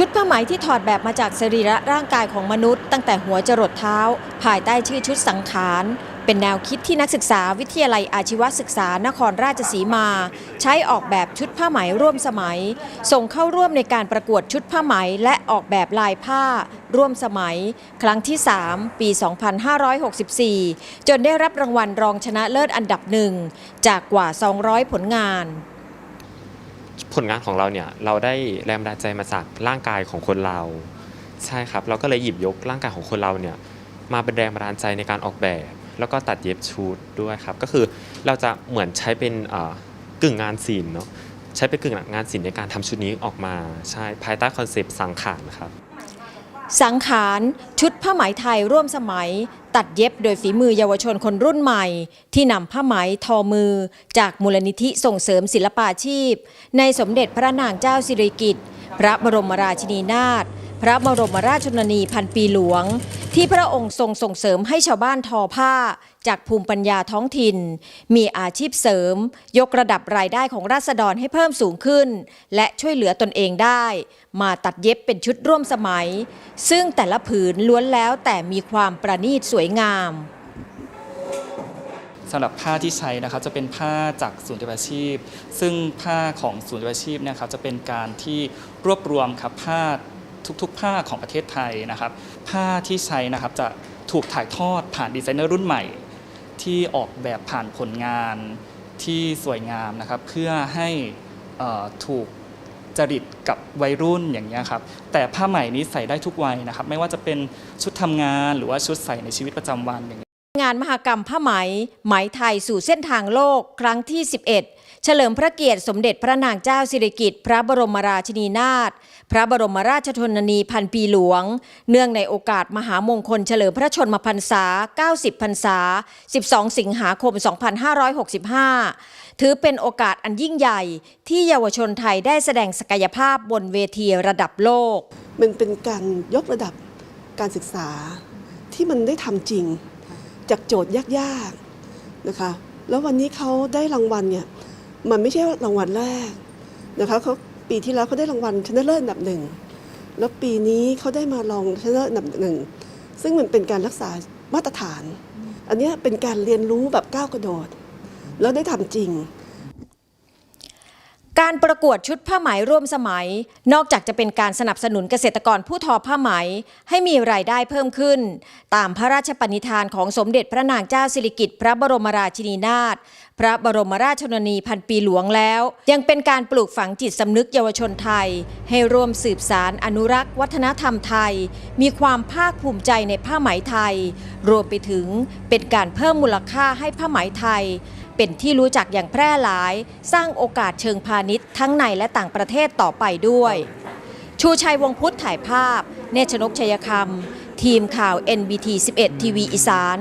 ชุดผ้าไหมที่ถอดแบบมาจากสรีระร่างกายของมนุษย์ ตั้งแต่หัวจรดเท้า ภายใต้ชื่อชุดสังขาร เป็นแนวคิดที่นักศึกษาวิทยาลัยอาชีวศึกษานครราชสีมา ใช้ออกแบบชุดผ้าไหมร่วมสมัย ส่งเข้าร่วมในการประกวดชุดผ้าไหมและออกแบบลายผ้า ร่วมสมัย ครั้งที่ 3 ปี 2564 จนได้รับรางวัลรองชนะเลิศอันดับหนึ่งจากกว่า 200 ผลงาน ผลงานของเราเนี่ยเราได้แรงบันดาลใจมาจากร่างกายของคนเราใช่ครับ เราก็เลยหยิบยกร่างกายของคนเราเนี่ยมาเป็นแรงบันดาลใจในการออกแบบ แล้วก็ตัดเย็บชุดด้วยครับ ก็คือเราจะเหมือนใช้เป็นกึ่งงานศิลป์เนาะใช้เป็นกึ่งงานศิลป์ในการทำชุดนี้ออกมาใช่ภายใต้คอนเซปต์สังขารครับ สังขารชุดผ้าไหมไทยร่วมสมัย ตัดเย็บโดยฝีมือเยาวชนคนรุ่นใหม่ ที่นำผ้าไหมทอมือ จากมูลนิธิส่งเสริมศิลปาชีพ ในสมเด็จพระนางเจ้าสิริกิติ์พระบรมราชินีนาถพระบรมราชชนนีพันปีหลวง ที่พระองค์ทรงส่งเสริมให้ชาวบ้านทอผ้า จากภูมิปัญญาท้องถิ่น มีอาชีพเสริม ยกระดับรายได้ของราษฎรให้เพิ่มสูงขึ้น และช่วยเหลือตนเองได้ มาตัดเย็บเป็นชุดร่วมสมัย ซึ่งแต่ละผืนล้วนแล้วแต่มีความประณีตสวยงามสำหรับผ้าที่ใช้นะครับจะเป็นผ้าจากศูนย์เทวอาชีพ ซึ่งผ้าของศูนย์เทวอาชีพนี่ยครับจะเป็นการที่รวบรวมครับผ้า ทุกๆ ผ้าของประเทศไทยนะครับ ผ้าที่ใช้นะครับจะถูกถ่ายทอดผ่านดีไซเนอร์รุ่นใหม่ ที่ออกแบบผ่านผลงานที่สวยงามนะครับ เพื่อให้ถูกจริตกับวัยรุ่นอย่างนี้ครับ แต่ผ้าใหม่นี้ใส่ได้ทุกวัยนะครับ ไม่ว่าจะเป็นชุดทำงานหรือว่าชุดใส่ในชีวิตประจำวันอย่างนี้งานมหกรรมผ้าไหม ไหมไทยสู่เส้นทางโลกครั้งที่ 11 เฉลิมพระเกียรติสมเด็จพระนางเจ้าสิริกิติ์พระบรมราชินีนาถพระบรมราชชนนีพันปีหลวง เนื่องในโอกาสมหามงคลเฉลิมพระชนมพรรษา 90 พรรษา 12 สิงหาคม 2565 ถือเป็นโอกาสอันยิ่งใหญ่ที่เยาวชนไทยได้แสดงศักยภาพบนเวทีระดับโลก มันเป็นการยกระดับการศึกษาที่มันได้ทำจริงจากโจทย์ยากๆนะคะแล้ววันนี้เขาได้รางวัลเนี่ย มันไม่ใช่รางวัลแรกนะคะเขาปีที่แล้วเขาได้รางวัลชนะเลิศอันดับหนึ่งแล้วปีนี้เขาได้มาลองชนะเลิศอันดับหนึ่งซึ่งมันเป็นการรักษามาตรฐาน อันนี้เป็นการเรียนรู้แบบก้าวกระโดด แล้วได้ทำจริง การประกวดชุดผ้าไหมร่วมสมัย นอกจากจะเป็นการสนับสนุนเกษตรกรผู้ทอผ้าไหม ให้มีรายได้เพิ่มขึ้น ตามพระราชปณิธานของสมเด็จพระนางเจ้าสิริกิติ์พระบรมราชินีนาถพระบรมราชชนนีพันปีหลวงแล้ว ยังเป็นการปลูกฝังจิตสำนึกเยาวชนไทย ให้ร่วมสืบสารอนุรักษ์ วัฒนธรรมไทย มีความภาคภูมิใจในผ้าไหมไทย รวมไปถึงเป็นการเพิ่มมูลค่าให้ผ้าไหมไทย เป็นที่รู้จักอย่างแพร่หลาย สร้างโอกาสเชิงพาณิชย์ทั้งในและต่างประเทศต่อไปด้วย ชูชัยวงศ์พุทธถ่ายภาพ เนชนกชัยคำทีมข่าว NBT 11 ทีวีอีสาน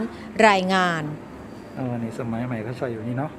รายงาน เออนี่สมัยใหม่เขาใส่อยู่นี่เนาะ